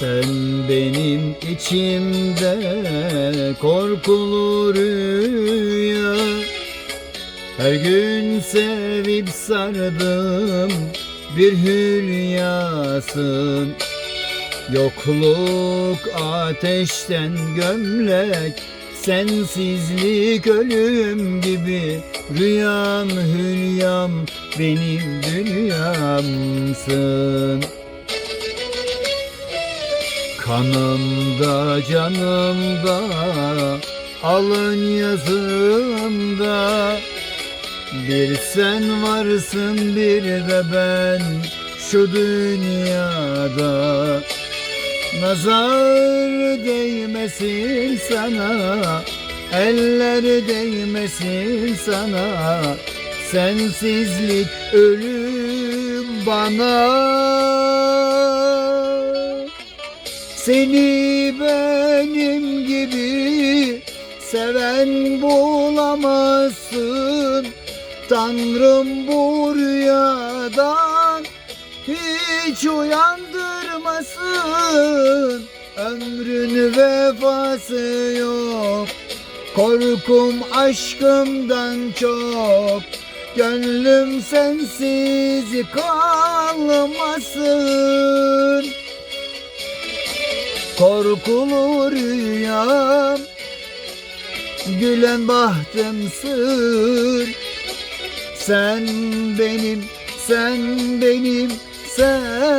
Sen benim içimde korkulu rüya. Her gün sevip sardım bir hülyasın. Yokluk ateşten gömlek Sensizlik ölüm gibi Rüyam hülyam benim dünyamsın Kanımda canımda alın yazımda. Bir sen varsın bir de ben şu dünyada. Nazar değmesin sana Eller değmesin sana. Sensizlik ölüm bana seni benim gibi seven bulamazsın. Tanrım bu rüyadan hiç uyandırmasın. Ömrün vefası yok Korkum aşkımdan çok. Gönlüm sensiz kalmasın Korkulu rüyam Gülen bahtımsın Sen benim, sen benim, sen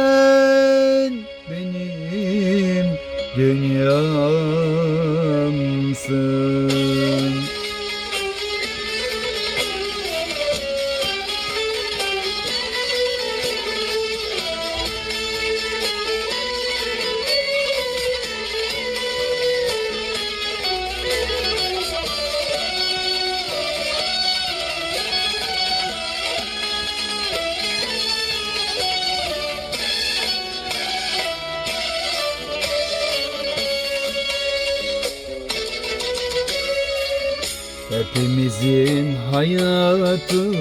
Hepimizin hayatı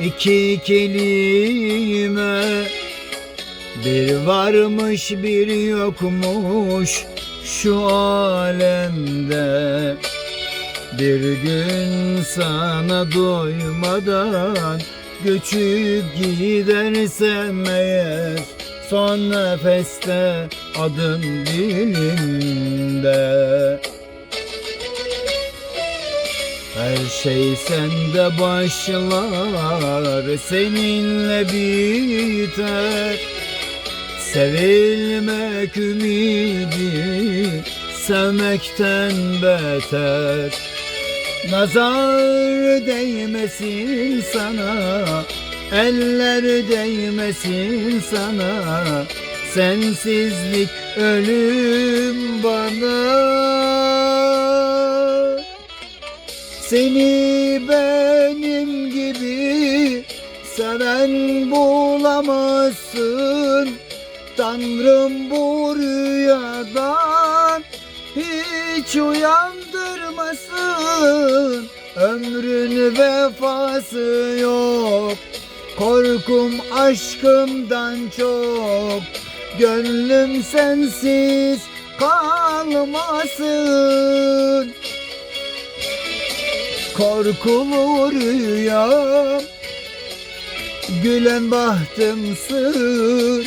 iki kelime. Bir varmış bir yokmuş şu alemde. Bir gün sana doymadan göçüp gidersem eğer Son nefeste adım dilimde her şey sende başlar, seninle biter. Sevilmek ümidi, sevmekten beter. Nazar değmesin sana, eller değmesin sana. Sensizlik ölüm bana. Seni benim gibi seven bulamazsın. Tanrım bu rüyadan hiç uyandırmasın. Ömrün vefası yok Korkum aşkımdan çok. Gönlüm sensiz kalmasın Korkulu rüyam Gülen bahtımsın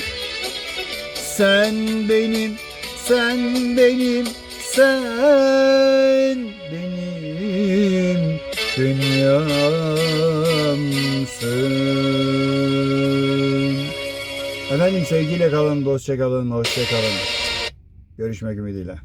Sen benim, sen benim, sen benim dünyamsın. Efendim sevgiyle kalın, dostça kalın, hoşça kalın. Görüşmek ümidiyle.